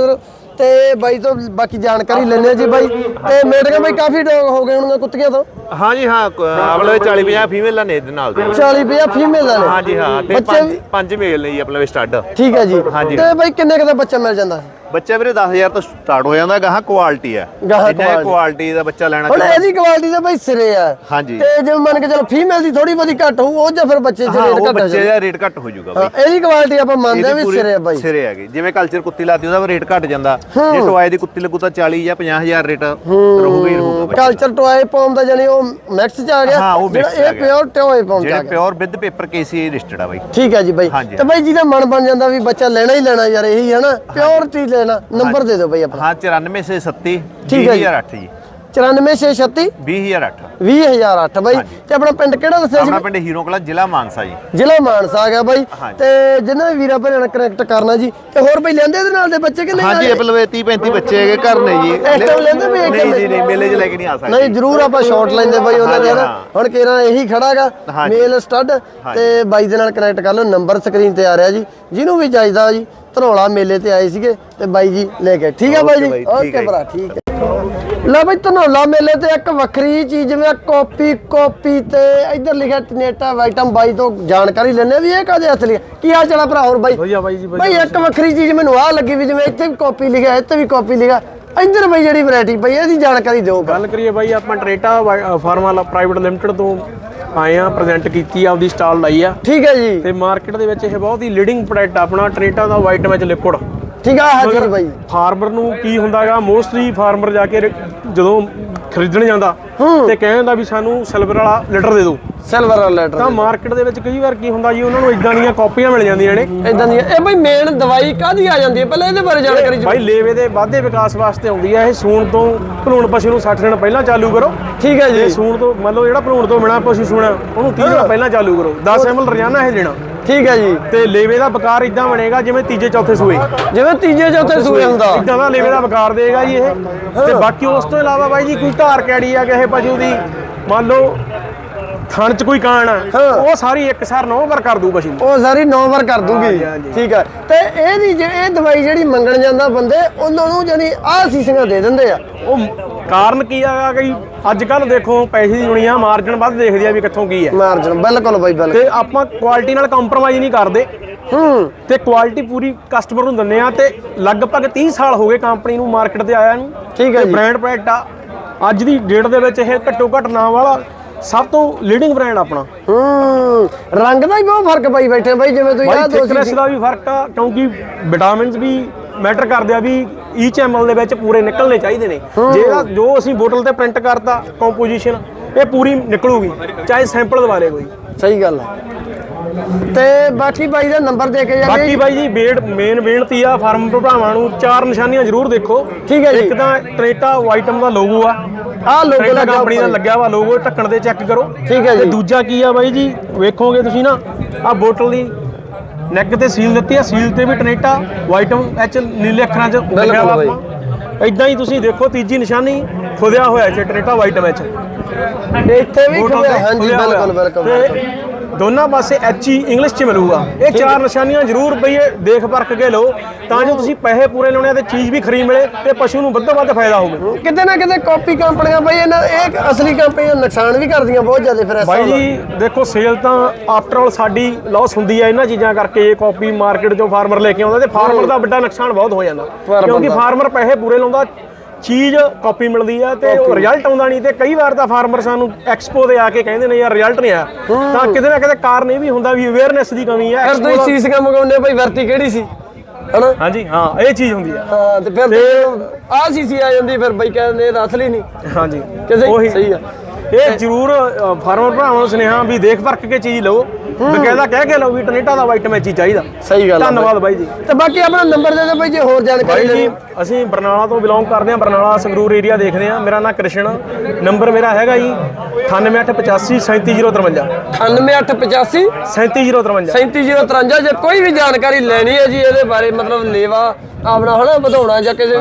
ਤੇ ਬਾਈ ਤੋਂ ਬਾਕੀ ਜਾਣਕਾਰੀ ਲੈਣੇ ਆ ਜੀ ਬਾਈ। ਤੇ ਮੇਰੀਆਂ ਬਾਈ ਕਾਫੀ ਡੌਗ ਹੋ ਗਏ ਹੋਣਗੇ ਕੁੱਤੀਆਂ ਤੋਂ। ਹਾਂਜੀ ਹਾਂ ਆਪਣੇ 40 50 ਫੀਮੇਲਾਂ ਨੇ ਇਹਦੇ ਨਾਲ ਦੇ। 40 50 ਫੀਮੇਲ ਨੇ। ਹਾਂਜੀ ਹਾਂ ਤੇ ਬੱਚੇ ਪੰਜ ਵੀ- ਪੰਜ ਮੇਲ ਨੇ ਜੀ ਆਪਣੇ ਸਟੱਡ ਠੀਕ ਹੈ ਜੀ। ਹਾਂਜੀ। ਤੇ ਬਾਈ ਕਿੰਨੇ ਕੁ ਦਾ ਬੱਚਾ ਮਿਲ ਜਾਂਦਾ? ਹੈ? ਬੱਚਾ ਵੀਰੇ 10000 ਤੋਂ ਸਟਾਰਟ ਹੋ ਜਾਂਦਾ ਗਾਹਾਂ ਕੁਆਲਿਟੀ ਹੈ। ਗਾਹਾਂ। ਕੁਆਲਿਟੀ ਦਾ ਬੱਚਾ ਲੈਣਾ ਹੁਣ ਇਹਦੀ ਕੁਆਲਿਟੀ ਤਾਂ ਬਾਈ ਸਿਰੇ ਆ। ਹਾਂਜੀ। ਤੇ ਜੇ ਮੰਨ ਕੇ ਚਲੋ ਫੀਮੇਲ ਦੀ ਥੋੜੀ ਬਹੁਤੀ ਘੱਟ ਹੋਊ ਉਹ ਜਾਂ ਫਿਰ ਬੱਚੇ ਹਾਂ ਰੇਟ ਘੱਟ ਹੋ ਬੱਚੇ ਦਾ ਰੇਟ ਘੱਟ ਹੋ ਜਾਊਗਾ ਬਈ। ਇਹਦੀ ਕੁਆਲਿਟੀ ਆਪਾਂ ਮੰਨਦੇ ਆ ਵੀ ਸਿਰੇ ਆ ਬਾਈ। ਸਿਰੇ ਹੈਗੀ। ਜਿਵੇਂ ਕਲਚਰ ਕੁੱਤੀ ਲਾਤੀ ਉਹਦਾ ਰੇਟ ਘਟ ਜਾਂਦਾ। ਜੇ ਟੋਏ ਦੀ ਕੁੱਤੀ ਲੱਗੂ ਤਾਂ 40 ਜਾਂ 50000 ਰੇਟ ਰਹੂਗਾ ਹੀ ਰਹੂਗਾ ਦਾ। ਕਲਚਰ ਟੋਏ ਪੌਮ ਦਾ ਜਾਨੀ ਉਹ ਮੈਕਸ ਚ ਆ ਗਿਆ ਜਿਹੜਾ ਇਹ। ਪਿਓਰ ਟੋਏ ਪੌਮ ਚ ਆ ਜਿਹੜੇ ਪਿਓਰ ਵਿਦ ਪੇਪਰ ਕੇਸੀ ਰਜਿਸਟਰਡ ਆ ਬਾਈ। ਠੀਕ ਹੈ ਜੀ ਬਾਈ। ਤੇ ਬਾਈ ਜਿਹਦਾ ਮਨ ਬਣ ਜਾਂਦਾ ਵੀ ਬੱਚਾ ਲੈਣਾ ਹੀ ਲੈਣਾ ਯਾਰ ਇਹੀ ਹੈ ਨਾ। ਪਿਓਰ ਲੈਣਾ ਨੰਬਰ ਦੇ ਦਿਓ ਬਾਈ ਆਪਣਾ। ਹਾਂ 94 ਸੇ 37 ਠੀਕ ਹੈ ਜੀ। 20008 ਜੀ। 94636 20008 20008 ਬਾਈ। ਤੇ ਆਪਣਾ ਪਿੰਡ ਕਿਹੜਾ ਦੱਸਿਆ ਆਪਣਾ ਸੀ ਪਿੰਡ ਹੀਰੋ ਕਲਾ ਜ਼ਿਲ੍ਹਾ ਮਾਨਸਾ ਜੀ। ਜ਼ਿਲ੍ਹਾ ਮਾਨਸਾ ਆ ਗਿਆ ਬਾਈ। ਤੇ ਜਿੰਨਾ ਵੀ ਵੀਰਾਂ ਭੈਣਾਂ ਨਾਲ ਕਨੈਕਟ ਕਰਨਾ ਜੀ ਤੇ ਹੋਰ ਬਾਈ ਲੈਂਦੇ ਇਹਦੇ ਨਾਲ ਦੇ ਬੱਚੇ ਕਿ ਨਹੀਂ ਹਾਂਜੀ ਲੈਂਦੇ? ਅਪਲਵੇ 30 35 ਬੱਚੇ ਹੈਗੇ ਘਰ ਨੇ ਜੀ। ਇਸ time ਲੈਂਦੇ ਵੀ ਇੱਕ ਨਹੀਂ ਜੀ ਨਹੀਂ ਮੇਲੇ 'ਚ ਲੈ ਕੇ ਨਹੀਂ ਆ ਸਕਦੇ। ਨਹੀਂ ਜਰੂਰ ਆਪਾਂ ਸ਼ਾਟ ਲੈਂਦੇ ਬਾਈ ਉਹਨਾਂ ਦੇ। ਹੁਣ ਕਿਹੜਾ ਇਹੀ ਖੜਾਗਾ। ਮੇਲ ਸਟੱਡ ਤੇ ਬਾਈ ਦੇ ਨਾਲ ਕਨੈਕਟ ਕਰ ਲਓ ਨੰਬਰ ਸਕਰੀਨ ਤੇ ਆ ਰਿਹਾ ਜੀ। ਜਿਹਨੂੰ ਵੀ ਚਾਹੀਦਾ ਜੀ ਧਨੌਲਾ ਮੇਲੇ ਤੇ ਆਏ ਸੀਗੇ ਤੇ ਬਾਈ ਜੀ ਲੈ ਕੇ ਠੀਕ ਹੈ ਬਾਈ ਜੀ? ਓਕੇ ਭਰਾ ਠੀਕ ਹੈ। ਲੈ ਬਾਈ ਧਨੌਲਾ ਮੇਲੇ ਤੇ ਇੱਕ ਵੱਖਰੀ ਚੀਜ਼ ਜਿਵੇਂ ਕਾਪੀ ਕਾਪੀ ਤੇ ਇੱਧਰ ਲਿਖਿਆ ਟਨੇਟਾ ਆਈਟਮ ਬਾਈ ਤੋਂ ਜਾਣਕਾਰੀ ਲੈਣੇ ਵੀ ਇਹ ਕਾਦੇ ਲਿਆ ਕੀ ਹਾਲ ਚਾਲ ਆ ਭਰਾ ਹੋਰ ਬਾਈ? ਵਧੀਆ ਬਾਈ ਜੀ, ਵਧੀਆ। ਬਾਈ ਇੱਕ ਵੱਖਰੀ ਚੀਜ਼ ਮੈਨੂੰ ਆਹ ਲੱਗੀ ਵੀ ਜਿਵੇਂ ਇੱਥੇ ਵੀ ਕਾਪੀ ਲਿਖਿਆ ਇੱਥੇ ਵੀ ਕਾਪੀ ਲਿਖਿਆ। ਇੱਧਰ ਬਾਈ ਜਿਹੜੀ ਵੈਰਾਈਟੀ ਪਈ ਇਹਦੀ ਜਾਣਕਾਰੀ ਦਿਓ ਗੱਲ ਕਰੀਏ ਬਾਈ ਆਪਾਂ ਟਰੇਟਾ ਫਾਰਮ ਪ੍ਰਾਈਵੇਟ ਲਿਮਟਿਡ ਤੋਂ ਆਏ ਆ ਪ੍ਰੈਜ਼ੈਂਟ ਕੀਤੀ ਆ ਆਪਦੀ ਸਟਾਲ ਲਾਈ ਆ। ਠੀਕ ਹੈ ਜੀ। ਤੇ ਮਾਰਕੀਟ ਦੇ ਵਿੱਚ ਇਹ ਬਹੁਤ ਹੀ ਲੀਡਿੰਗ ਪ੍ਰੋਡਕਟ ਆਪਣਾ ਟਰੇਟਾ ਦਾ ਵਾਈਟ ਵਿੱਚ ਲਿਕੁਇਡ ਠੀਕ ਆ ਹਾਂ ਜੀ ਬਾਈ। ਫਾਰਮਰ ਨੂੰ ਕੀ ਹੁੰਦਾਗਾ ਮੋਸਟਲੀ ਫਾਰਮਰ ਜਾ ਕੇ ਜਦੋਂ ਖਰੀਦਣ ਜਾਂਦਾ ਤੇ ਕਹਿੰਦਾ ਵੀ ਸਾਨੂੰ ਸਿਲਵਰ ਵਾਲਾ ਲੀਟਰ ਦੇ ਦਿਓ। ਸਿਲਵਰ ਲੈਟਰ ਤਾਂ ਮਾਰਕੀਟ ਦੇ ਵਿੱਚ ਕਈ ਵਾਰ ਕੀ ਹੁੰਦਾ ਜੀ ਉਹਨਾਂ ਨੂੰ ਇਦਾਂ ਦੀਆਂ ਕਾਪੀਆਂ ਮਿਲ ਜਾਂਦੀਆਂ ਨੇ। ਇਦਾਂ ਦੀ ਇਹ ਬਈ ਮੇਨ ਦਵਾਈ ਕਾਦੀ ਆ ਜਾਂਦੀ ਹੈ? ਪਹਿਲਾਂ ਇਹਦੇ ਬਾਰੇ ਜਾਣਕਾਰੀ ਭਾਈ ਲੇਵੇ ਦੇ ਵਾਧੇ ਵਿਕਾਸ ਵਾਸਤੇ ਆਉਂਦੀ ਹੈ ਇਹ ਸੂਣ ਤੋਂ ਭਲੂਣ ਪਸ਼ੂ ਨੂੰ 60 ਦਿਨ ਪਹਿਲਾਂ ਚਾਲੂ ਕਰੋ। ਠੀਕ ਹੈ ਜੇ। ਸੂਣ ਤੋਂ ਮੰਨ ਲਓ ਜਿਹੜਾ ਭਲੂਣ ਤੋਂ ਬਿਨਾ ਪਸ਼ੂ ਸੂਣਾ ਉਹਨੂੰ 30 ਦਿਨ ਪਹਿਲਾਂ ਚਾਲੂ ਕਰੋ। 10 ਐਮਐਲ ਰੋਜ਼ਾਨਾ ਇਹ ਲੈਣਾ। ਠੀਕ ਹੈ ਜੀ। ਤੇ ਲੇਵੇ ਦਾ ਬਕਾਰ ਇਦਾਂ ਬਣੇਗਾ ਜਿਵੇਂ ਤੀਜੇ ਚੌਥੇ ਸੂਏ। ਜਿਵੇਂ ਤੀਜੇ ਚੌਥੇ ਸੂਏ ਹੁੰਦਾ। ਇਦਾਂ ਦਾ ਲੇਵੇ ਦਾ ਬਕਾਰ ਦੇਗਾ ਜੀ ਇਹ। ਤੇ ਬਾਕੀ ਉਸ ਤੋਂ ਇਲਾਵਾ ਬਾਈ ਜੀ ਕੋਈ ਧਾਰ ਕੈੜੀ ਆ ਕਿਸੇ ਪਸ਼ੂ ਦੀ। ਮੰਨ ਲਓ ਥਣ ਚ ਕੋਈ ਕਾਣ ਆ ਹਾਂ। ਉਹ ਸਾਰੀ ਇੱਕ ਸਾਰ ਨੌ ਵਾਰ ਕਰ ਦੂ ਨੂੰ। ਉਹ ਸਾਰੀ 9 ਵਾਰ ਕਰ ਦੂਗੀ ਹਾਂਜੀ, ਹਾਂਜੀ। ਠੀਕ ਹੈ ਤੇ ਇਹਦੀ ਜੇ ਇਹ ਦਵਾਈ ਜਿਹੜੀ ਮੰਗਣ ਜਾਂਦਾ ਬੰਦੇ ਉਹਨਾਂ ਨੂੰ ਜਾਨੀ ਆਹ ਸੀਸੀਆਂ ਦੇ ਦਿੰਦੇ ਆ। ਉਹ ਕਾਰਨ ਕੀ ਆ ਕਿ ਅੱਜ ਕੱਲ ਦੇਖੋ ਪੈਸੇ ਦੀ ਦੁਨੀਆ ਮਾਰਜਨ ਵੱਧ ਦੇਖਦੀ ਆ ਵੀ ਕਿੱਥੋਂ ਕੀ ਹੈ ਮਾਰਜਨ ਬਿਲਕੁਲ ਬਾਈ ਬਿਲਕੁਲ। ਤੇ ਆਪਾਂ ਕੁਆਲਿਟੀ ਨਾਲ ਕੰਪਰੋਮਾਈਜ਼ ਨਹੀਂ ਕਰਦੇ। ਹੂੰ। ਤੇ ਕੁਆਲਿਟੀ ਪੂਰੀ ਕਸਟਮਰ ਨੂੰ ਦਿੰਨੇ ਆ ਤੇ ਲਗਭਗ 30 ਸਾਲ ਹੋ ਗਏ ਕੰਪਨੀ ਨੂੰ ਮਾਰਕੀਟ ਤੇ ਆਇਆ ਨੂੰ। ਠੀਕ ਹੈ ਜੀ। ਬ੍ਰਾਂਡ ਪ੍ਰੋਡਕਟ ਆ। ਅੱਜ ਦੀ ਡੇਟ ਦੇ ਵਿੱਚ ਇਹ ਘੱਟੋ ਘੱਟ ਨਾਮ ਵਾਲਾ ਸਭ ਤੋਂ ਲੀਡਿੰਗ ਬ੍ਰਾਂਡ ਆਪਣਾ। ਹੂੰ ਰੰਗ ਦਾ ਹੀ ਬਹੁਤ ਫ਼ਰਕ ਪਈ ਬੈਠੇ ਬਾਈ ਜਿਵੇਂ ਤੁਸੀਂ ਆਹ ਬਾਈ ਦੋ ਥਿਕਨੈਸ ਸੀ। ਦਾ ਵੀ ਫ਼ਰਕ ਆ ਕਿਉਂਕਿ ਵਿਟਾਮਿਨਸ ਵੀ ਮੈਟਰ ਕਰਦੇ ਆ ਵੀ ਈਚ ਐਮਐਲ ਦੇ ਵਿੱਚ ਪੂਰੇ ਨਿਕਲਣੇ ਚਾਹੀਦੇ ਨੇ। ਜਿਹੜਾ ਜੋ ਅਸੀਂ ਬੋਟਲ ਤੇ ਪ੍ਰਿੰਟ ਕਰਤਾ ਕੰਪੋਜੀਸ਼ਨ ਇਹ ਪੂਰੀ ਨਿਕਲੂਗੀ ਚਾਹੇ ਸੈਂਪਲ ਦਵਾ ਲੇ ਕੋਈ। ਸਹੀ ਗੱਲ ਹੈ ਤੇ ਬਾਕੀ ਬਾਈ ਦਾ ਨੰਬਰ ਦੇ ਕੇ ਬਾਕੀ ਜਾਂਦੇ ਬਾਈ ਜੀ ਬੇੜ ਮੇਨ ਬੇਨਤੀ ਆ ਫਾਰਮ ਭਰਾਵਾਂ ਨੂੰ ਚਾਰ ਨਿਸ਼ਾਨੀਆਂ ਜ਼ਰੂਰ ਦੇਖੋ ਠੀਕ ਹੈ ਜੀ। ਇੱਕ ਤਾਂ ਟਰੇਟਾ ਵਾਈਟਮ ਦਾ ਲੋਗੋ ਆ ਆਹ ਲੋਗੋ ਲੱਗਾ ਕੰਪਨੀ ਦਾ। ਲੱਗਿਆ ਵਾ ਲੋਗੋ ਢੱਕਣ ਦੇ ਚੈੱਕ ਕਰੋ ਠੀਕ ਹੈ ਤੇ ਜੀ। ਦੂਜਾ ਕੀ ਆ ਬਾਈ ਜੀ ਵੇਖੋਗੇ ਤੁਸੀਂ ਨਾ ਆ ਬੋਟਲ ਦੀ ਨੈਕ ਤੇ ਸੀਲ ਦਿੱਤੀ ਆ ਸੀਲ ਤੇ ਵੀ ਟਰੇਟਾ ਵਾਈਟਮ ਐਚ ਨੀਲੇ ਅੱਖਰਾਂ 'ਚ ਲਿਖਿਆ ਵਾ ਇਦਾਂ ਹੀ ਤੁਸੀਂ ਦੇਖੋ ਤੀਜੀ ਨਿਸ਼ਾਨੀ ਖੁਦਿਆ ਹੋਇਆ ਇੱਥੇ ਟਰੇਟਾ ਵਾਈਟਮ ਵਿੱਚ ਇੱਥੇ ਵੀ ਤੇ ਹਾਂਜੀ ਬਿਲਕੁਲ। ਬਿਲਕੁਲ ਤੇ ਦੋਨਾਂ ਪਾਸੇ ਐਚ ਹੀ ਇੰਗਲਿਸ਼ ਚ ਮਿਲੂਗਾ ਇਹ ਚਾਰ ਨਿਸ਼ਾਨੀਆਂ ਜ਼ਰੂਰ ਬਈ ਦੇਖ ਪਰਖ ਕੇ ਲਓ ਤਾਂ ਜੋ ਤੁਸੀਂ ਪੈਸੇ ਪੂਰੇ ਲਾਉਣੇ ਤੇ ਚੀਜ਼ ਵੀ ਖਰੀਦ ਮਿਲੇ ਤੇ ਪਸ਼ੂ ਨੂੰ ਵੱਧੋ ਵੱਧ ਫਾਇਦਾ ਹੋਵੇ ਕਿਤੇ ਨਾ ਕਿਤੇ ਕਾਪੀ ਕੰਪਨੀਆਂ ਬਈ ਇਹਨਾਂ ਇਹ ਅਸਲੀ ਕੰਪਨੀਆਂ ਨੁਕਸਾਨ ਵੀ ਕਰਦੀਆਂ ਬਹੁਤ ਜ਼ਿਆਦਾ ਫਿਰ ਬਾਈ। ਜੀ ਦੇਖੋ ਸੇਲ ਤਾਂ ਆਫਟਰ ਆਲ ਸਾਡੀ ਲਾਸ ਹੁੰਦੀ ਹੈ ਇਹਨਾਂ ਚੀਜ਼ਾਂ ਕਰਕੇ ਇਹ ਕਾਪੀ ਮਾਰਕੀਟ ਚੋਂ ਫਾਰਮਰ ਲੈ ਕੇ ਆਉਂਦਾ ਤੇ ਫਾਰਮਰ ਦਾ ਵੱਡਾ ਨੁਕਸਾਨ ਬਹੁਤ ਹੋ ਜਾਂਦਾ ਕਿਉਂਕਿ। ਫਾਰਮਰ ਪੈਸੇ ਪੂਰੇ ਲਾਉਂਦਾ ਚੀਜ਼ ਕਾਪੀ ਮਿਲਦੀ ਆ ਤੇ ਉਹ ਰਿਜ਼ਲਟ ਆਉਂਦਾ ਨਹੀਂ ਤੇ ਕਈ ਵਾਰ ਤਾਂ ਫਾਰਮਰ ਸਾਨੂੰ ਐਕਸਪੋ ਦੇ ਆ ਕੇ ਕਹਿੰਦੇ ਨੇ ਯਾਰ ਰਿਜ਼ਲਟ ਨਹੀਂ ਆਇਆ ਤਾਂ ਕਿਤੇ ਨਾ ਕਿਤੇ ਕਾਰਨ ਇਹ ਵੀ ਹੁੰਦਾ ਵੀ ਅਵੇਅਰਨੈਸ ਦੀ ਕਮੀ ਹੈ ਫਿਰ ਤੁਸੀਂ ਦਾ- ਸੀਸੀਆਂ ਮੰਗਾਉਂਦੇ ਬਈ ਵਰਤੀ ਕਿਹੜੀ ਸੀ? ਹਨਾ? ਹਾਂਜੀ ਹਾਂ ਇਹ ਚੀਜ਼ ਹੁੰਦੀ ਆ। ਹਾਂ ਤੇ ਫਿਰ ਆਹ ਸੀਸੀ ਆ ਜਾਂਦੀ ਫਿਰ ਬਈ ਕਹਿੰਦੇ ਇਹ ਅਸਲੀ ਨਹੀਂ। ਹਾਂਜੀ ਕਿਸੇ ਸਹੀ ਆ। ਇਹ ਜ਼ਰੂਰ ਫਾਰਮਰ ਭਰਾਵਾਂ ਨੂੰ ਸੁਨੇਹਾ ਵੀ ਦੇਖ ਪਰਖ ਕੇ ਚੀਜ਼ ਲਓ ਬਕਾਇਦਾ ਕਹਿ ਕੇ ਲਓ ਵੀ ਟਨੇਟਾ ਦਾ ਵਾਈਟ ਮੈਚੀ ਚਾਹੀਦਾ। ਸਹੀ ਗੱਲ ਧੰਨਵਾਦ ਬਾਈ ਜੀ। ਤੇ ਬਾਕੀ ਆਪਣਾ ਨੰਬਰ ਦੇ ਦਿਓ ਬਾਈ ਜੇ ਹੋਰ ਜਾਣਕਾਰੀ ਲੈਣੀ। ਅਸੀਂ ਬਰਨਾਲਾ ਤੋਂ ਬਿਲੋਂਗ ਕਰਦੇ ਹਾਂ ਬਰਨਾਲਾ ਸੰਗਰੂਰ ਏਰੀਆ ਦੇਖਦੇ ਹਾਂ। ਮੇਰਾ ਨਾਮ ਕ੍ਰਿਸ਼ਨ ਨੰਬਰ ਮੇਰਾ ਹੈਗਾ ਜੀ 9885 37053 98885 37053 37053 ਜੇ ਕੋਈ ਵੀ ਜਾਣਕਾਰੀ ਲੈਣੀ ਹੈ ਜੀ ਇਹਦੇ ਬਾਰੇ ਮਤਲਬ ਲੇਵਾ ਆਪਣਾ ਹਨਾ ਵਧਾਉਣਾ ਜਾਂ ਕਿਸੇ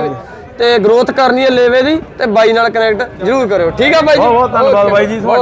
ਤੇ ਗਰੋਥ ਕਰਨੀ ਹੈ ਲੇਵੇ ਦੀ ਤੇ ਬਾਈ ਨਾਲ ਕਨੈਕਟ ਜ਼ਰੂਰ ਕਰਿਓ। ਠੀਕ ਆ ਬਾਈ ਜੀ? ਬਹੁਤ ਬਹੁਤ ਧੰਨਵਾਦ ਬਾਈ ਜੀ, ਤੁਹਾਡਾ।